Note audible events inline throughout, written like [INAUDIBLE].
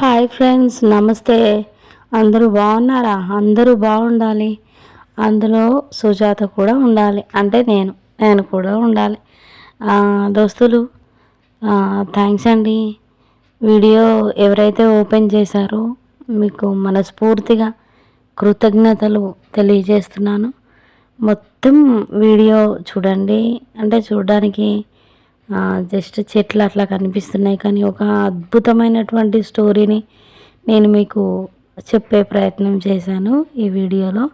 Hi friends నమస్తే. అందరూ బాగున్నారా? అందరూ బాగుండాలి. అందులో సుజాత కూడా ఉండాలి. అంటే నేను నేను కూడా ఉండాలి. దోస్తులు థ్యాంక్స్ అండి. వీడియో ఎవరైతే ఓపెన్ చేశారో మీకు మనస్ఫూర్తిగా కృతజ్ఞతలు తెలియజేస్తున్నాను. మొత్తం వీడియో చూడండి. అంటే చూడడానికి జస్ట్ చెట్లు అట్లా కనిపిస్తున్నాయి. కానీ ఒక అద్భుతమైనటువంటి స్టోరీని నేను మీకు చెప్పే ప్రయత్నం చేశాను ఈ వీడియోలో.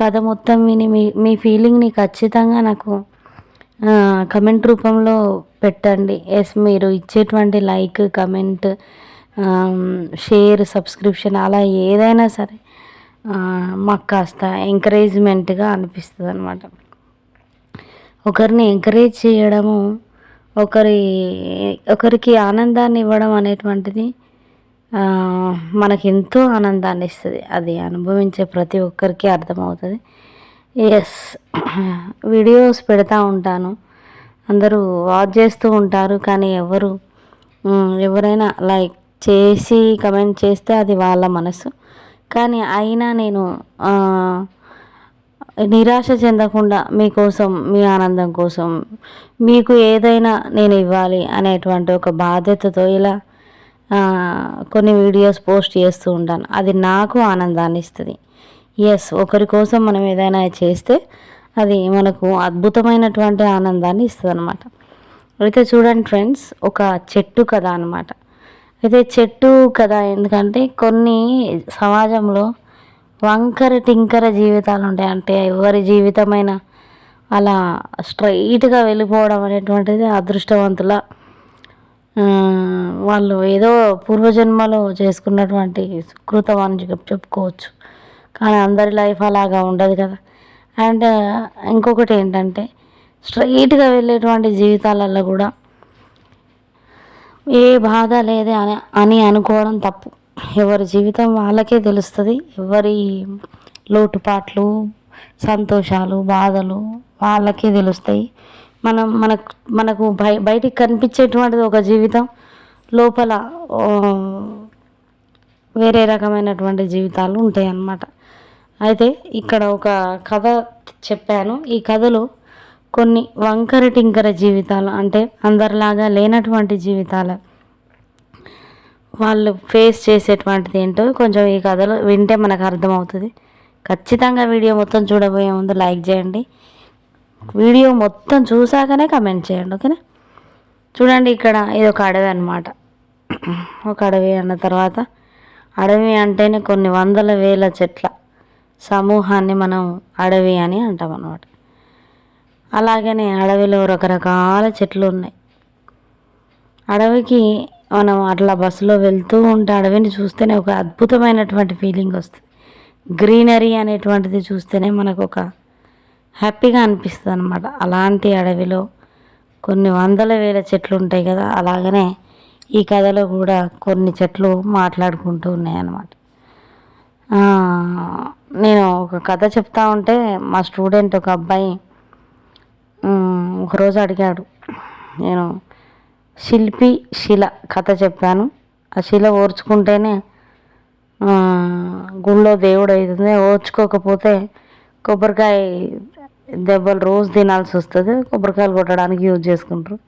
కథ మొత్తం విని మీ మీ ఫీలింగ్ని ఖచ్చితంగా నాకు కమెంట్ రూపంలో పెట్టండి. ఎస్ మీరు ఇచ్చేటువంటి లైక్ కమెంట్ షేర్ సబ్స్క్రిప్షన్ అలా ఏదైనా సరే మాకు కాస్త ఎంకరేజ్మెంట్గా అనిపిస్తుంది అనమాట ఒకరిని ఎంకరేజ్ చేయడము ఒకరి ఒకరికి ఆనందాన్ని ఇవ్వడం అనేటువంటిది మనకి ఎంతో ఆనందాన్ని ఇస్తుంది. అది అనుభవించే ప్రతి ఒక్కరికి అర్థమవుతుంది. ఎస్ వీడియోస్ పెడతా ఉంటాను. అందరూ వాచ్ చేస్తూ ఉంటారు కానీ ఎవరు ఎవరైనా లైక్ చేసి కమెంట్ చేస్తే అది వాళ్ళ మనసు. కానీ అయినా నేను నిరాశ చెందకుండా మీకోసం మీ ఆనందం కోసం మీకు ఏదైనా నేను ఇవ్వాలి అనేటువంటి ఒక బాధ్యతతో ఇలా కొన్ని వీడియోస్ పోస్ట్ చేస్తూ ఉంటాను. అది నాకు ఆనందాన్ని ఇస్తుంది. ఎస్ ఒకరి కోసం మనం ఏదైనా చేస్తే అది మనకు అద్భుతమైనటువంటి ఆనందాన్ని ఇస్తుంది అనమాట అయితే చూడండి ఫ్రెండ్స్ ఒక చెట్టు కథ అనమాట అయితే చెట్టు కథ ఎందుకంటే కొన్ని సమాజంలో వంకర టింకర జీవితాలు ఉంటాయి. అంటే ఎవరి జీవితమైనా అలా స్ట్రైట్గా వెళ్ళిపోవడం అనేటువంటిది అదృష్టవంతుల వాళ్ళు ఏదో పూర్వజన్మలో చేసుకున్నటువంటి సుకృతం అని చెప్పుకోవచ్చు. కానీ అందరి లైఫ్ అలాగా ఉండదు కదా. అండ్ ఇంకొకటి ఏంటంటే స్ట్రైట్గా వెళ్ళేటువంటి జీవితాలలో కూడా ఏ బాధ లేదే అని అని అనుకోవడం తప్పు. ఎవరి జీవితం వాళ్ళకే తెలుస్తుంది. ఎవరి లోటుపాట్లు సంతోషాలు బాధలు వాళ్ళకే తెలుస్తాయి. మనం మనకు మనకు బయ బయటికి కనిపించేటువంటిది ఒక జీవితం లోపల వేరే రకమైనటువంటి జీవితాలు ఉంటాయి అన్నమాట అయితే ఇక్కడ ఒక కథ చెప్పాను. ఈ కథలో కొన్ని వంకర టింకర జీవితాలు అంటే అందరిలాగా లేనటువంటి జీవితాలు. వాళ్ళు ఫేస్ చేసేటువంటిది ఏంటో కొంచెం ఈ కథలో వింటే మనకు అర్థమవుతుంది. ఖచ్చితంగా వీడియో మొత్తం చూడబోయే ముందు లైక్ చేయండి. వీడియో మొత్తం చూసాకనే కమెంట్ చేయండి ఓకేనా? చూడండి ఇక్కడ ఇది ఒక అడవి అనమాట [CLEARS THROAT] ఒక అడవి అన్న తర్వాత అడవి అంటేనే కొన్ని వందల వేల చెట్ల సమూహాన్ని మనం అడవి అని అంటాం అనమాట అలాగనే అడవిలో రకరకాల చెట్లు ఉన్నాయి. అడవికి మనం అట్లా బస్సులో వెళ్తూ ఉంటే అడవిని చూస్తేనే ఒక అద్భుతమైనటువంటి ఫీలింగ్ వస్తుంది. గ్రీనరీ అనేటువంటిది చూస్తేనే మనకు ఒక హ్యాపీగా అనిపిస్తుంది అనమాట అలాంటి అడవిలో కొన్ని వందల వేల చెట్లు ఉంటాయి కదా అలాగనే ఈ కథలో కూడా కొన్ని చెట్లు మాట్లాడుకుంటూ ఉన్నాయన్నమాట. నేను ఒక కథ చెప్తా ఉంటే మా స్టూడెంట్ ఒక అబ్బాయి ఒకరోజు అడిగాడు నేను శిల్పి శిల కథ చెప్పాను. ఆ శిల ఓర్చుకుంటేనే గుళ్ళో దేవుడు అవుతుంది. ఓర్చుకోకపోతే కొబ్బరికాయ దెబ్బలు రోజు తినాల్సి వస్తుంది. కొబ్బరికాయలు కొట్టడానికి యూజ్ చేసుకుంటారు.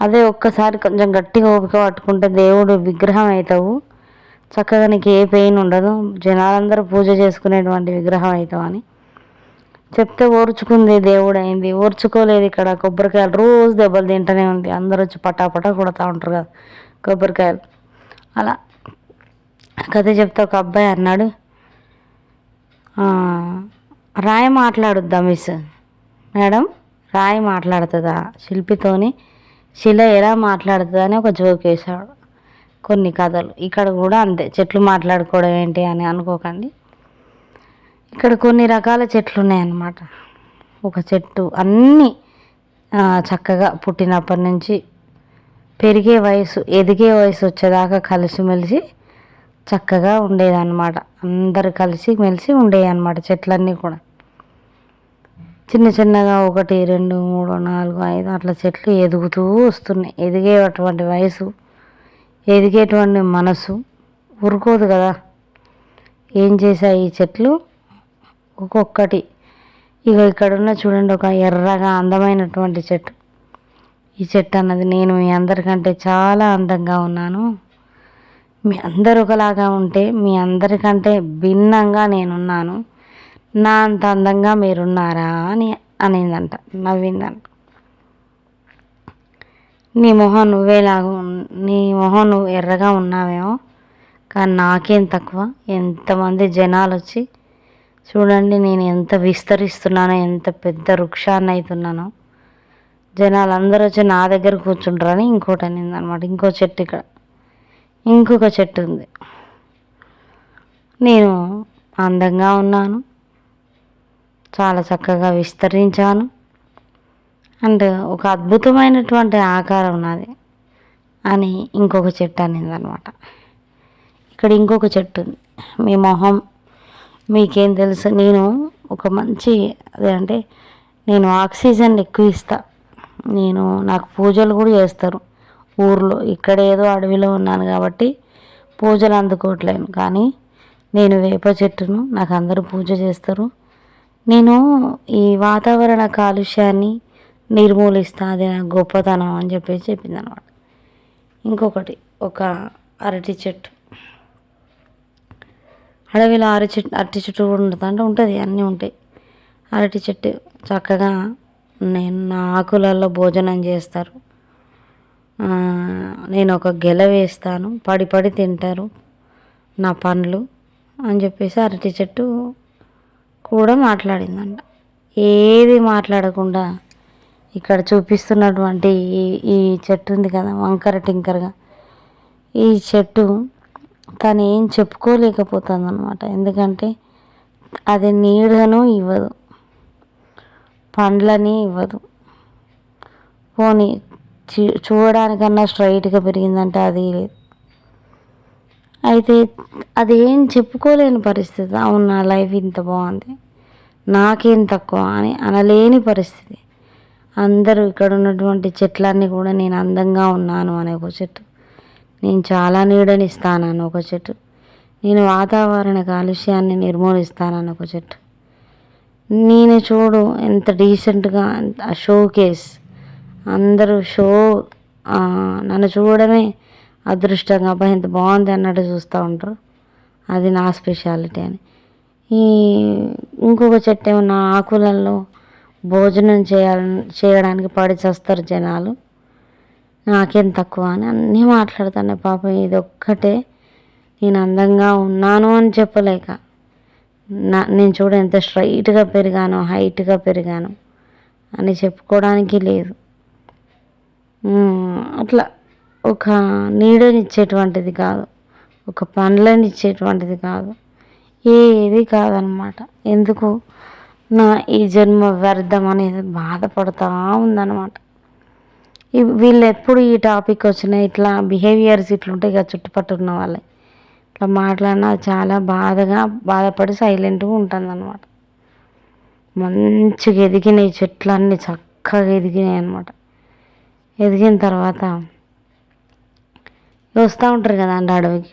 అదే ఒక్కసారి కొంచెం గట్టిగా ఓపిక పట్టుకుంటే దేవుడు విగ్రహం అవుతావు. చక్కగా నీకు ఏ పెయిన్ ఉండదు. జనాలందరూ పూజ చేసుకునేటువంటి విగ్రహం అవుతావు అని. చెప్తే ఓర్చుకుంది దేవుడైంది ఓర్చుకోలేదు ఇక్కడ కొబ్బరికాయలు. రోజు దెబ్బలు తింటూనే ఉంది. అందరూ వచ్చి పటాపటా కొడతా ఉంటారు కదా కొబ్బరికాయలు. అలా కథ చెప్తే ఒక అబ్బాయి అన్నాడు రాయి మాట్లాడుద్దా మిస్? మేడం రాయి మాట్లాడుతుందా? శిల్పితోని శిల ఎలా మాట్లాడుతుందా అని ఒక జోక్ వేశాడు. కొన్ని కథలు. ఇక్కడ కూడా అంతే. చెట్లు మాట్లాడుకోవడం ఏంటి అని అనుకోకండి. ఇక్కడ కొన్ని రకాల చెట్లు ఉన్నాయన్నమాట ఒక చెట్టు అన్నీ చక్కగా పుట్టినప్పటి నుంచి పెరిగే వయసు ఎదిగే వయసు వచ్చేదాకా కలిసిమెలిసి చక్కగా ఉండేదన్నమాట. అందరు కలిసి మెలిసి ఉండేవి చెట్లన్నీ కూడా. చిన్న చిన్నగా ఒకటి రెండు మూడు నాలుగు ఐదు అట్లా చెట్లు ఎదుగుతూ వస్తున్నాయి. ఎదిగేటువంటి వయసు ఎదిగేటువంటి మనసు ఊరుకోదు కదా. ఏం చేశాయి ఈ చెట్లు? ఒక్కొక్కటి. ఇక ఇక్కడ ఉన్న చూడండి ఒక ఎర్రగా అందమైనటువంటి చెట్టు. ఈ చెట్టు అన్నది నేను మీ అందరికంటే చాలా అందంగా ఉన్నాను. మీ అందరు ఒకలాగా ఉంటే మీ అందరికంటే భిన్నంగా నేనున్నాను. నా అంత అందంగా మీరున్నారా అని అనిందంట నవ్విందంట. నీ మొహం నువ్వేలాగా ఉన్- నీ మొహం నువ్వు ఎర్రగా ఉన్నావేమో కానీ నాకేం తక్కువ. ఎంతమంది జనాలు వచ్చి చూడండి నేను ఎంత విస్తరిస్తున్నానో ఎంత పెద్ద వృక్షాన్ని అవుతున్నానో జనాలు అందరూ వచ్చి నా దగ్గర కూర్చుంటారని ఇంకోటి అనింది అనమాట ఇంకో చెట్టు ఇక్కడ. ఇంకొక చెట్టు ఉంది. నేను అందంగా ఉన్నాను. చాలా చక్కగా విస్తరించాను. అండ్ ఒక అద్భుతమైనటువంటి ఆకారం నాది అని ఇంకొక చెట్టు అనింది అనమాట ఇక్కడ ఇంకొక చెట్టు ఉంది. మీ మొహం మీకేం తెలుసు? నేను ఒక మంచి అదే అంటే నేను ఆక్సిజన్ ఎక్కువ ఇస్తా. నేను నాకు పూజలు కూడా చేస్తారు. ఊర్లో ఇక్కడ ఏదో అడవిలో ఉన్నాను కాబట్టి పూజలు అందుకోవట్లేను. కానీ నేను వేప చెట్టును నాకు అందరూ పూజ చేస్తారు. నేను ఈ వాతావరణ కాలుష్యాన్ని నిర్మూలిస్తా అది నా గొప్పతనం అని చెప్పేసి చెప్పింది అనమాట ఇంకొకటి ఒక అరటి చెట్టు. అడవిలో అరటి చెట్టు అరటి చెట్టు కూడా ఉంటుంది అంటే ఉంటుంది అన్నీ ఉంటాయి. అరటి చెట్టు చక్కగా నేను నా ఆకులలో భోజనం చేస్తారు. నేను ఒక గెల వేస్తాను పడి పడి తింటారు నా పండ్లు అని చెప్పేసి అరటి చెట్టు కూడా మాట్లాడిందంట. ఏది మాట్లాడకుండా ఇక్కడ చూపిస్తున్నటువంటి ఈ ఈ చెట్టు ఉంది కదా వంకర టింకరగా. ఈ చెట్టు తను ఏం చెప్పుకోలేకపోతుంది అనమాట ఎందుకంటే అది నీడను ఇవ్వదు. పండ్లని ఇవ్వదు. పోనీ చూ- చూడడానికన్నా స్ట్రైట్గా పెరిగిందంటే అది లేదు. అయితే అది ఏం చెప్పుకోలేని పరిస్థితి. అవును నా లైఫ్ ఇంత బాగుంది. నాకేం తక్కువ అని అనలేని పరిస్థితి. అందరూ ఇక్కడ ఉన్నటువంటి చెట్లన్నీ కూడా నేను అందంగా ఉన్నాను అనే ఒక చెట్టు. నేను చాలా నీడనిస్తానని ఒక చెట్టు. నేను వాతావరణ కాలుష్యాన్ని నిర్మూలిస్తానని ఒక చెట్టు. నేను చూడు ఎంత డీసెంట్గా ఆ షో కేస్ అందరూ షో నన్ను చూడడమే అదృష్టంగా అబ్బాయి ఎంత బాగుంది అన్నట్టు చూస్తూ ఉంటారు. అది నా స్పెషాలిటీ అని. ఈ ఇంకొక చెట్టు ఏమన్నా ఆకులలో భోజనం చేయాలని చేయడానికి పడి చేస్తారు జనాలు. నాకేం తక్కువ అని అన్నీ మాట్లాడుతాను పాపం ఇది ఒక్కటే నేను అందంగా ఉన్నాను అని చెప్పలేక. నా నేను చూడ ఎంత స్ట్రైట్గా పెరిగాను హైట్గా పెరిగాను అని చెప్పుకోవడానికి లేదు. అట్లా ఒక నీడనిచ్చేటువంటిది కాదు. ఒక పండ్లని ఇచ్చేటువంటిది కాదు. ఏది కాదనమాట. ఎందుకు? నా ఈ జన్మ వ్యర్థం అనేది బాధపడుతూ ఉందన్నమాట వీళ్ళు ఎప్పుడు ఈ టాపిక్ వచ్చినా ఇట్లా బిహేవియర్స్ ఇట్లుంటాయి కదా చుట్టుపక్కల ఉన్న వాళ్ళే. ఇట్లా మాట్లాడినా చాలా బాధగా బాధపడి సైలెంట్గా ఉంటుంది అనమాట మంచిగా ఎదిగినాయి చెట్లన్నీ చక్కగా ఎదిగినాయి అనమాట ఎదిగిన తర్వాత వస్తూ ఉంటారు కదా అండి అడవికి.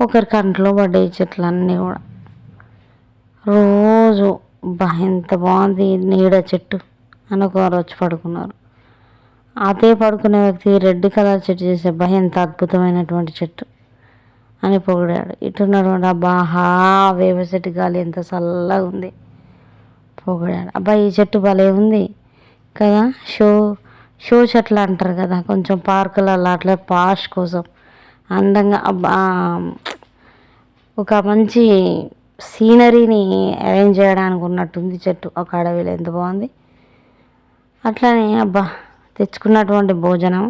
ఒకరి కంట్లో పడ్డాయి చెట్లన్నీ కూడా. రోజు బా ఎంత బాగుంది నీడ చెట్టు అని ఒకరు వచ్చి పడుకున్నారు. ఆపే పడుకునే వ్యక్తి రెడ్ కలర్ చెట్టు చేసే బా ఎంత అద్భుతమైనటువంటి చెట్టు అని పొగిడాడు. ఇటున్నటువంటి అబ్బా హా వేప చెట్టు గాలి ఎంత చల్లగా ఉంది పొగిడాడు. అబ్బా ఈ చెట్టు భలే ఉంది కదా షో షో చెట్లు అంటారు కదా కొంచెం పార్కులలో అట్లా పాష్ కోసం అందంగా అబ్బా ఒక మంచి సీనరీని అరేంజ్ చేయడానికి ఉన్నట్టుంది చెట్టు. ఒక అడవిలో ఎంత బాగుంది. అట్లానే అబ్బా తెచ్చుకున్నటువంటి భోజనం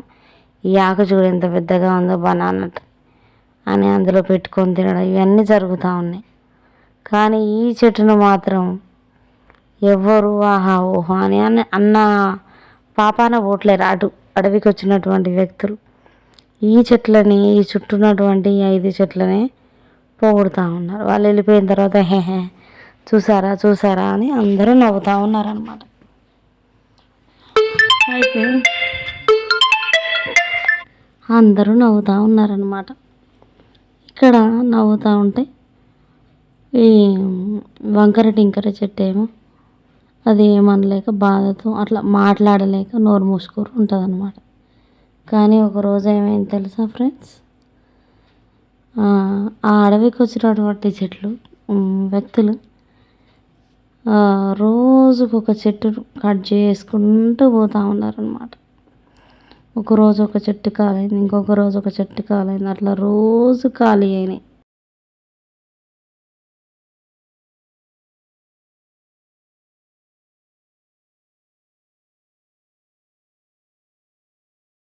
ఈ ఆకు చూడు ఎంత పెద్దగా ఉందో బనానా అని అందులో పెట్టుకొని తినడం. ఇవన్నీ జరుగుతూ ఉన్నాయి. కానీ ఈ చెట్టును మాత్రం ఎవ్వరు ఆహా ఓహో అని అన్న అన్న పాపాన పోట్లేరు. అటు అడవికి వచ్చినటువంటి వ్యక్తులు ఈ చెట్లని ఈ చుట్టూ ఉన్నటువంటి ఐదు చెట్లనే పోగొడుతూ ఉన్నారు. వాళ్ళు వెళ్ళిపోయిన తర్వాత హే హే చూసారా చూసారా అని అందరూ నవ్వుతూ ఉన్నారనమాట అయితే అందరూ నవ్వుతూ ఉన్నారనమాట ఇక్కడ నవ్వుతూ ఉంటే ఈ వంకర టింకర చెట్టు ఏమో అది ఏమనలేక బాధతో అట్లా మాట్లాడలేక నోరు మూసుకొని ఉంటుంది అనమాట కానీ ఒకరోజు ఏమైంది తెలుసా ఫ్రెండ్స్? ఆ అడవికి వచ్చినటువంటి చెట్లు వ్యక్తులు రోజుకు ఒక చెట్టు కట్ చేసుకుంటూ పోతూ ఉన్నారనమాట ఒక రోజు ఒక చెట్టు కాలైంది ఇంకొక రోజు ఒక చెట్టు కాలైంది అట్లా రోజు ఖాళీ అయినాయి.